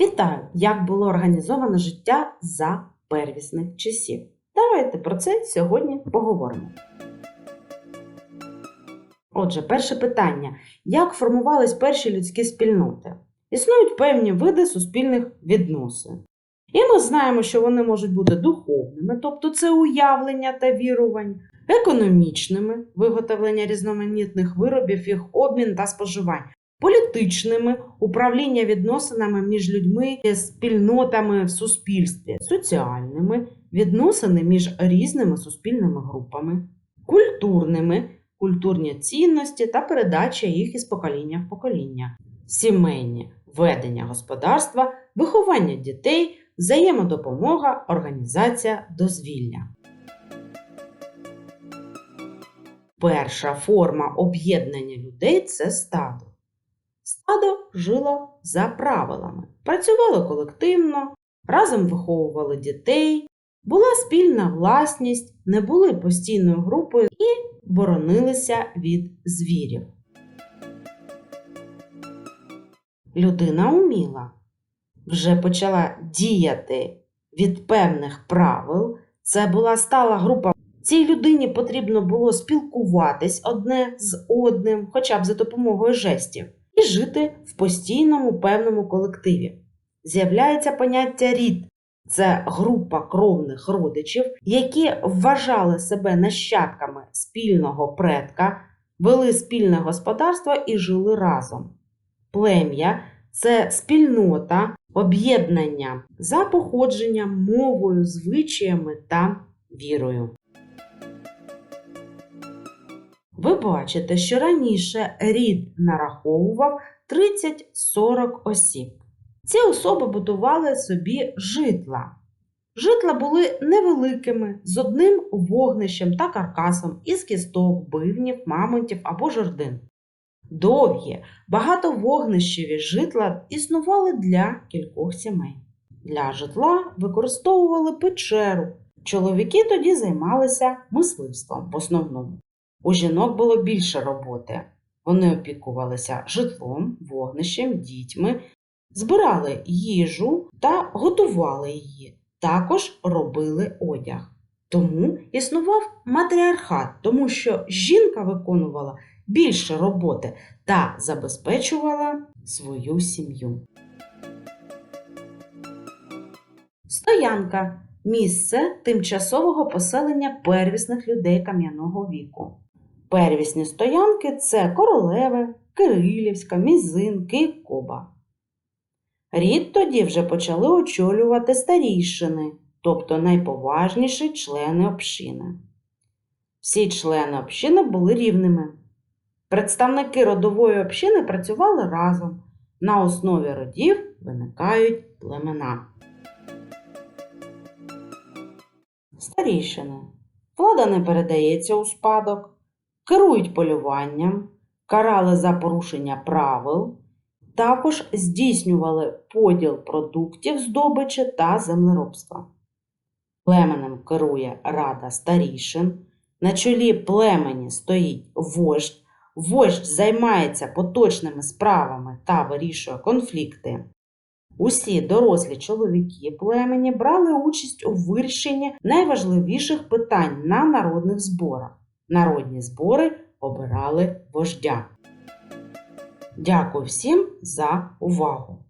Вітаю! Як було організовано життя за первісних часів? Давайте про це сьогодні поговоримо. Отже, перше питання: як формувались перші людські спільноти? Існують певні види суспільних відносин. І ми знаємо, що вони можуть бути духовними, тобто це уявлення та вірувань, економічними виготовлення різноманітних виробів, їх обмін та споживання, політичними управління відносинами між людьми спільнотами в суспільстві, соціальними відносини між різними суспільними групами, культурними культурні цінності та передача їх із покоління в покоління, сімейні ведення господарства, виховання дітей, взаємодопомога, організація дозвілля. Перша форма об'єднання людей це стадо. Стадо жило за правилами, працювало колективно, разом виховували дітей, була спільна власність, не були постійною групою і боронилися від звірів. Людина уміла, вже почала діяти від певних правил. Це була стала група. Цій людині потрібно було спілкуватись одне з одним, хоча б за допомогою жестів, і жити в постійному певному колективі. З'являється поняття рід. Це група кровних родичів, які вважали себе нащадками спільного предка, вели спільне господарство і жили разом. Плем'я це спільнота, об'єднання за походженням, мовою, звичаями та вірою. Ви бачите, що раніше рід нараховував 30-40 осіб. Ці особи будували собі житла. Житла були невеликими, з одним вогнищем та каркасом із кісток, бивнів, мамонтів або жердин. Довгі, багатовогнищеві житла існували для кількох сімей. Для житла використовували печеру. Чоловіки тоді займалися мисливством в основному. У жінок було більше роботи. Вони опікувалися житлом, вогнищем, дітьми, збирали їжу та готували її, також робили одяг. Тому існував матріархат, тому що жінка виконувала більше роботи та забезпечувала свою сім'ю. Стоянка місце тимчасового поселення первісних людей кам'яного віку. Первісні стоянки це Королеве, Кирилівська, Мізин, Київ-Коба. Рід тоді вже почали очолювати старійшини, тобто найповажніші члени общини. Всі члени общини були рівними. Представники родової общини працювали разом. На основі родів виникають племена. Старішини. Влада не передається у спадок, керують полюванням, карали за порушення правил, також здійснювали поділ продуктів здобичі та землеробства. Племенем керує рада старішин. На чолі племені стоїть вождь. Вождь займається поточними справами та вирішує конфлікти. Усі дорослі чоловіки племені брали участь у вирішенні найважливіших питань на народних зборах. Народні збори обирали вождя. Дякую всім за увагу!